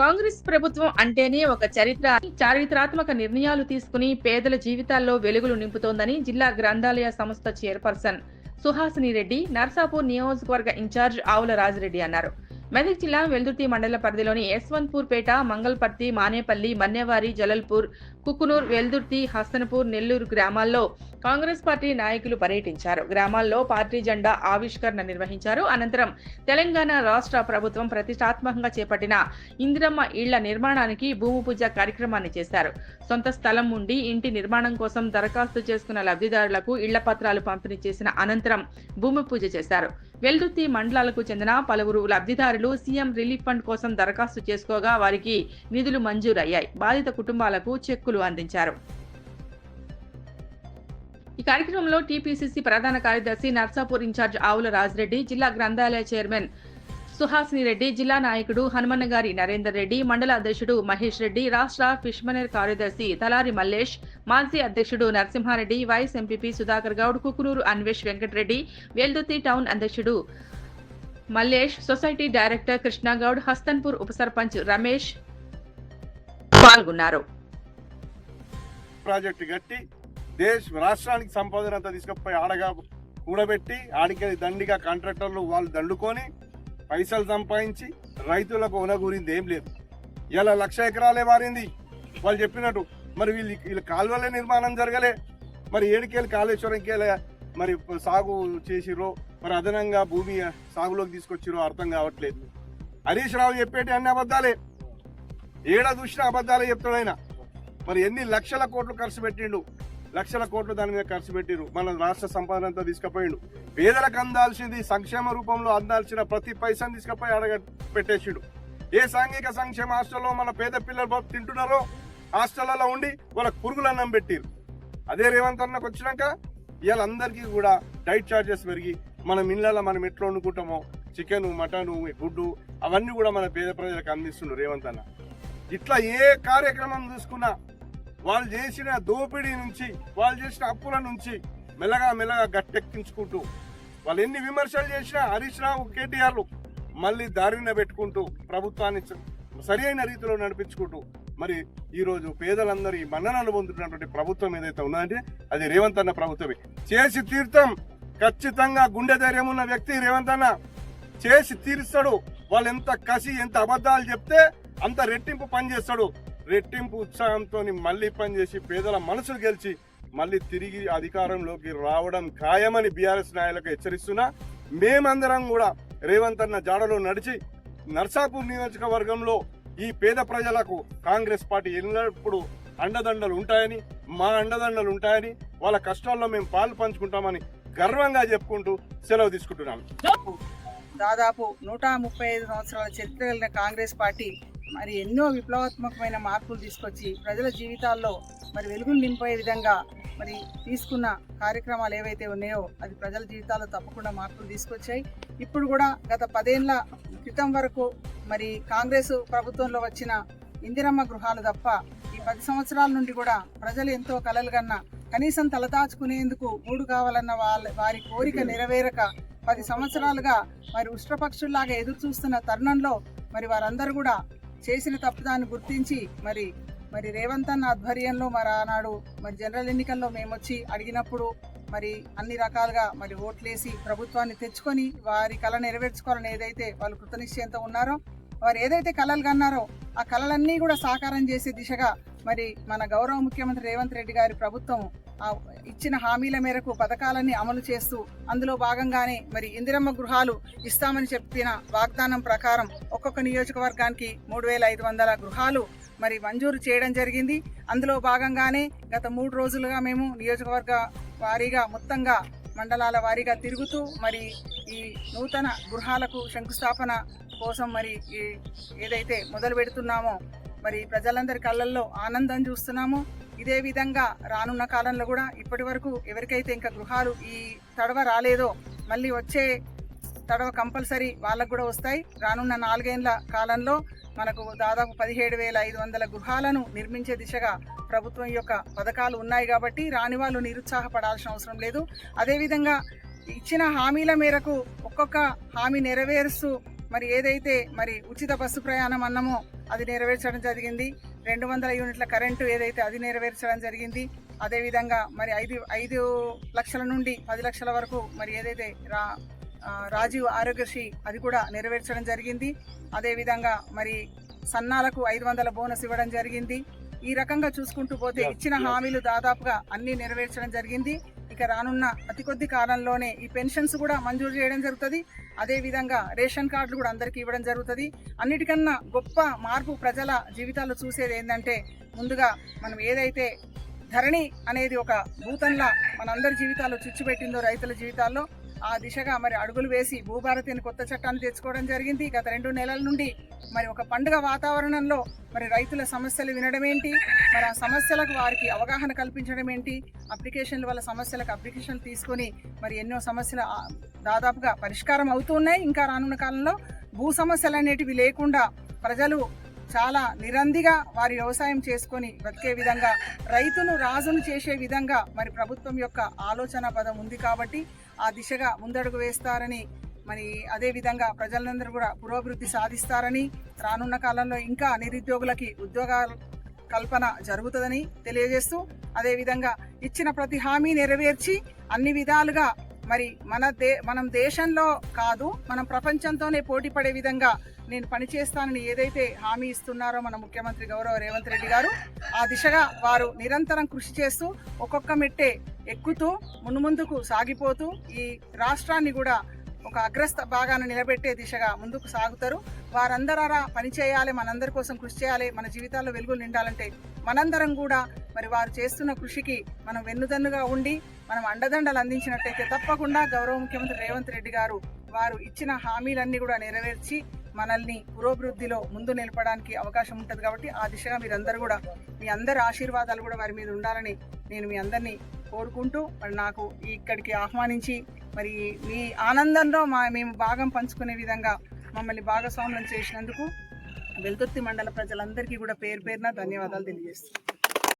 కాంగ్రెస్ ప్రభుత్వం అంటేనే ఒక చరిత్ర చారిత్రాత్మక నిర్ణయాలు తీసుకుని పేదల జీవితాల్లో వెలుగులు నింపుతోందని జిల్లా గ్రంథాలయ సంస్థ చైర్పర్సన్ సుహాసిని రెడ్డి నర్సాపూర్ నియోజకవర్గ ఇన్ఛార్జ్ ఆవుల రాజిరెడ్డి అన్నారు. మెదక్ జిల్లా వెల్దుర్తి మండల పరిధిలోని యశ్వంత్పూర్ పేట మంగళపర్తి మానేపల్లి మన్నేవారి జలల్పూర్ కుకునూర్ వెల్దుర్తి హస్తనపూర్ నెల్లూరు గ్రామాల్లో కాంగ్రెస్ పార్టీ నాయకులు పర్యటించారు. గ్రామాల్లో పార్టీ జెండా ఆవిష్కరణ నిర్వహించారు. అనంతరం తెలంగాణ రాష్ట్ర ప్రభుత్వం ప్రతిష్టాత్మకంగా చేపట్టిన ఇందిరమ్మ ఇళ్ళ నిర్మాణానికి భూమి పూజ కార్యక్రమాన్ని చేశారు. సొంత స్థలం ఉండి ఇంటి నిర్మాణం కోసం దరఖాస్తు చేసుకున్న లబ్ధిదారులకు ఇళ్ళ పత్రాలు పంపిణీ చేసిన అనంతరం భూమి పూజ చేశారు. వెల్దుర్తి మండలాలకు చెందిన పలువురు లబ్ధిదారులు సీఎం రిలీఫ్ ఫండ్ కోసం దరఖాస్తు చేసుకోగా వారికి నిధులు మంజూరయ్యాయి. బాధిత కుటుంబాలకు చెక్కులు అందించారు. ఈ కార్యక్రమంలో టీపీసీసీ ప్రధాన కార్యదర్శి నర్సాపూర్ ఇన్ఛార్జ్ ఆవుల రాజిరెడ్డి జిల్లా గ్రంథాలయ చైర్మన్ సుహాసిని రెడ్డి జిల్లా నాయకుడు హనుమన్నగారి నరేందర్ రెడ్డి మండల అధ్యక్షుడు మహేష్ రెడ్డి రాష్ట్ర ఫిష్మనర్ కార్యదర్శి తలారి మల్లేష్ మాజీ అధ్యక్షుడు Narasimhareddy vice MPP Sudhakar Goud Kukunuru Anvesh Venkatareddy Veldurthi town అధ్యక్షుడు మల్లేష్ సొసైటీ డైరెక్టర్ కృష్ణగౌడ్ హస్తన్పూర్ ఉప సర్పంచ్ రమేష్ పాల్గొన్నారు. ప్రాజెక్టు కట్టి దేశ రాష్ట్రానికి సంపాదన అంతా తీసుకుపోయి ఆడగా కూడబెట్టి ఆడికి దండిగా కాంట్రాక్టర్లు వాళ్ళు దండుకొని పైసలు సంపాదించి రైతులకు ఉనగూరింది ఏం లేదు. ఇలా లక్ష ఎకరాలే మారింది వాళ్ళు చెప్పినట్టు మరి వీళ్ళు వీళ్ళ కాలువలే నిర్మాణం జరగలే. మరి ఏడుకేళ్ళు కాళేశ్వరంకి మరి సాగు చేసిరో మరి అదనంగా భూమి సాగులోకి తీసుకొచ్చిరో అర్థం కావట్లేదు. హరీష్ రావు చెప్పేటి అన్ని అబద్ధాలే. ఏడ చూసిన అబద్ధాలే చెప్తాడు ఆయన. మరి ఎన్ని లక్షల కోట్లు ఖర్చు పెట్టిండు? లక్షల కోట్లు దాని మీద ఖర్చు పెట్టిరు మన రాష్ట్ర సంపాదన అంతా తీసుకుపోయిండు. పేదలకు అందాల్సింది సంక్షేమ రూపంలో అందాల్సిన ప్రతి పైసాను తీసుకుపోయి అడగ పెట్టేసిండు. ఏ సాంఘిక సంక్షేమ హాస్టల్లో మన పేద పిల్లలు తింటున్నారో హాస్టళ్ళలో ఉండి వాళ్ళకు పురుగులు అన్నం పెట్టిరు అదే రేవంత్ అన్నకు వచ్చినాక వీళ్ళందరికీ అందరికీ కూడా డైట్ చార్జెస్ పెరిగి మనం ఇళ్ళలో మనం ఎట్లా వండుకుంటామో చికెన్ మటన్ గుడ్డు అవన్నీ కూడా మన పేద ప్రజలకు అందిస్తుండ్రు రేవంత్ అన్న. ఇట్లా ఏ కార్యక్రమం చూసుకున్నా వాళ్ళు చేసిన దోపిడీ నుంచి వాళ్ళు చేసిన అప్పుల నుంచి మెల్లగా మెల్లగా గట్టెక్కించుకుంటూ వాళ్ళు ఎన్ని విమర్శలు చేసినా హరీష్ రావు కేటీఆర్లు మళ్ళీ దారిన పెట్టుకుంటూ ప్రభుత్వాన్ని స- సరి అయిన రీతిలో నడిపించుకుంటూ మరి ఈరోజు పేదలందరూ ఈ మన్ననలు పొందుతున్నటువంటి ప్రభుత్వం ఏదైతే ఉన్నదంటే అది రేవంత్ అన్న ప్రభుత్వమే. చేసి తీర్థం ఖచ్చితంగా గుండె ధైర్యం ఉన్న వ్యక్తి రేవంత్ అన్న. చేసి తీరుస్తాడు వాళ్ళు ఎంత కసి ఎంత అబద్ధాలు చెప్తే అంత రెట్టింపు పని చేస్తాడు రెట్టింపు ఉత్సాహంతో మళ్ళీ పనిచేసి పేదల మనసులు గెలిచి మళ్ళీ తిరిగి అధికారంలోకి రావడం ఖాయమని బీఆర్ఎస్ నాయకులకు హెచ్చరిస్తున్నా. మేమందరం కూడా రేవంత్ అన్న జాడలో నడిచి నర్సాపూర్ నియోజకవర్గంలో ఈ పేద ప్రజలకు కాంగ్రెస్ పార్టీ ఎల్లప్పుడూ అండదండలు ఉంటాయని మా అండదండలు ఉంటాయని వాళ్ళ కష్టాల్లో మేము పాలు పంచుకుంటామని గర్వంగా చెప్పుకుంటూ సెలవు తీసుకుంటున్నాను. దాదాపు నూట ముప్పై ఐదు సంవత్సరాల చరిత్ర కలిగిన కాంగ్రెస్ పార్టీ మరి ఎన్నో విప్లవాత్మకమైన మార్పులు తీసుకొచ్చి ప్రజల జీవితాల్లో మరి వెలుగులు నింపే విధంగా మరి తీసుకున్న కార్యక్రమాలు ఏవైతే ఉన్నాయో అది ప్రజల జీవితాల్లో తప్పకుండా మార్పులు తీసుకొచ్చాయి. ఇప్పుడు కూడా గత పదేళ్ళ క్రితం వరకు మరి కాంగ్రెస్ ప్రభుత్వంలో వచ్చిన ఇందిరమ్మ గృహాలు తప్ప ఈ పది సంవత్సరాల నుండి కూడా ప్రజలు ఎంతో కలలు కన్నా కనీసం తలదాచుకునేందుకు గూడు కావాలన్న వాళ్ళ వారి కోరిక నెరవేరక పది సంవత్సరాలుగా మరి ఉష్ట్రపక్షుల్లాగా ఎదురు చూస్తున్న తరుణంలో మరి వారందరూ కూడా చేసిన తప్పుదాన్ని గుర్తించి మరి మరి రేవంత్ అన్న ఆధ్వర్యంలో మరి ఆనాడు మరి జనరల్ ఎన్నికల్లో మేము వచ్చి అడిగినప్పుడు మరి అన్ని రకాలుగా మరి ఓట్లేసి ప్రభుత్వాన్ని తెచ్చుకొని వారి కళ నెరవేర్చుకోవాలని ఏదైతే వాళ్ళు కృతనిశ్చయంతో ఉన్నారో వారు ఏదైతే కళలు కన్నారో ఆ కళలన్నీ కూడా సాకారం చేసే దిశగా మరి మన గౌరవ ముఖ్యమంత్రి రేవంత్ రెడ్డి గారి ప్రభుత్వం ఇచ్చిన హామీల మేరకు పథకాలన్నీ అమలు చేస్తూ అందులో భాగంగానే మరి ఇందిరమ్మ గృహాలు ఇస్తామని చెప్పిన వాగ్దానం ప్రకారం ఒక్కొక్క నియోజకవర్గానికి మూడు వేల ఐదు వందల గృహాలు మరి మంజూరు చేయడం జరిగింది. అందులో భాగంగానే గత మూడు రోజులుగా మేము నియోజకవర్గ వారీగా మొత్తంగా మండలాల వారీగా తిరుగుతూ మరి ఈ నూతన గృహాలకు శంకుస్థాపన కోసం మరి ఈ ఏదైతే మొదలు పెడుతున్నామో మరి ప్రజలందరి కళ్ళల్లో ఆనందం చూస్తున్నాము. ఇదే విధంగా రానున్న కాలంలో కూడా ఇప్పటి వరకు ఎవరికైతే ఇంకా గృహాలు ఈ తడవ రాలేదో మళ్ళీ వచ్చే తడవ కంపల్సరీ వాళ్ళకు కూడా వస్తాయి. రానున్న నాలుగేళ్ళ కాలంలో మనకు దాదాపు పదిహేడు వేల ఐదు వందల గృహాలను నిర్మించే దిశగా ప్రభుత్వం యొక్క పథకాలు ఉన్నాయి కాబట్టి రాని వాళ్ళు నిరుత్సాహపడాల్సిన అవసరం లేదు. అదేవిధంగా ఇచ్చిన హామీల మేరకు ఒక్కొక్క హామీ నెరవేరుస్తూ మరి ఏదైతే మరి ఉచిత బస్సు ప్రయాణం అన్నమో అది నెరవేర్చడం జరిగింది. రెండు వందల యూనిట్ల కరెంటు ఏదైతే అది నెరవేర్చడం జరిగింది. అదేవిధంగా మరి ఐదు ఐదు లక్షల నుండి పది లక్షల వరకు మరి ఏదైతే రా రాజీవ్ ఆరోగ్యశ్రీ అది కూడా నెరవేర్చడం జరిగింది. అదేవిధంగా మరి సన్నాలకు ఐదు వందల బోనస్ ఇవ్వడం జరిగింది. ఈ రకంగా చూసుకుంటూ పోతే ఇచ్చిన హామీలు దాదాపుగా అన్ని నెరవేర్చడం జరిగింది. ఇక రానున్న అతి కొద్ది కాలంలోనే ఈ పెన్షన్స్ కూడా మంజూరు చేయడం జరుగుతుంది. అదేవిధంగా రేషన్ కార్డులు కూడా అందరికీ ఇవ్వడం జరుగుతుంది. అన్నిటికన్నా గొప్ప మార్పు ప్రజల జీవితాల్లో చూసేది ఏంటంటే ముందుగా మనం ఏదైతే ధరణి అనేది ఒక భూతంలా మనందరి జీవితాల్లో చుచ్చుపెట్టిందో రైతుల జీవితాల్లో ఆ దిశగా మరి అడుగులు వేసి భూభారతిని కొత్త చట్టాన్ని తెచ్చుకోవడం జరిగింది. గత రెండు నెలల నుండి మరి ఒక పండుగ వాతావరణంలో మరి రైతుల సమస్యలు వినడం ఏంటి? మరి ఆ సమస్యలకు వారికి అవగాహన కల్పించడం ఏంటి? అప్లికేషన్ల వల్ల సమస్యలకు అప్లికేషన్లు తీసుకొని మరి ఎన్నో సమస్యలు దాదాపుగా పరిష్కారం అవుతున్నాయి ఇంకా రానున్న కాలంలో భూ సమస్యలు అనేటివి లేకుండా ప్రజలు చాలా నిరందిగా వారి వ్యవసాయం చేసుకొని బ్రతికే విధంగా రైతును రాజును చేసే విధంగా మరి ప్రభుత్వం యొక్క ఆలోచన పదం ఉంది కాబట్టి ఆ దిశగా ముందడుగు వేస్తారని మరి అదే విధంగా ప్రజలందరూ కూడా పురోభివృద్ధి సాధిస్తారని రానున్న కాలంలో ఇంకా నిరుద్యోగులకి ఉద్యోగాల కల్పన జరుగుతుందని తెలియజేస్తూ అదేవిధంగా ఇచ్చిన ప్రతి హామీ నెరవేర్చి అన్ని విధాలుగా మరి మన దే మనం దేశంలో కాదు మనం ప్రపంచంతోనే పోటీ పడే విధంగా నేను పనిచేస్తానని ఏదైతే హామీ ఇస్తున్నారో మన ముఖ్యమంత్రి గౌరవ రేవంత్ రెడ్డి గారు ఆ దిశగా వారు నిరంతరం కృషి చేస్తూ ఒక్కొక్క మెట్టే ఎక్కుతూ మున్ముందుకు సాగిపోతూ ఈ రాష్ట్రాన్ని కూడా ఒక అగ్రస్థ భాగాన్ని నిలబెట్టే దిశగా ముందుకు సాగుతారు. వారందరారా పనిచేయాలి మనందరి కోసం కృషి చేయాలి మన జీవితాల్లో వెలుగులు నిండాలంటే మనందరం కూడా మరి వారు చేస్తున్న కృషికి మనం వెన్నుదన్నుగా ఉండి మనం అండదండలు అందించినట్టయితే తప్పకుండా గౌరవ ముఖ్యమంత్రి రేవంత్ రెడ్డి గారు వారు ఇచ్చిన హామీలన్నీ కూడా నెరవేర్చి మనల్ని పురోభివృద్ధిలో ముందు నిలపడానికి అవకాశం ఉంటుంది కాబట్టి ఆ దిశగా మీరందరూ కూడా మీ అందరి ఆశీర్వాదాలు కూడా వారి మీద ఉండాలని నేను మీ అందరినీ కోరుకుంటూ మరి నాకు ఇక్కడికి ఆహ్వానించి మరి మీ ఆనందంలో మా మేము భాగం పంచుకునే విధంగా మమ్మల్ని భాగస్వామ్యం చేసినందుకు వెల్దుర్తి మండల ప్రజలందరికీ కూడా పేరు పేరున ధన్యవాదాలు తెలియజేస్తున్నాను.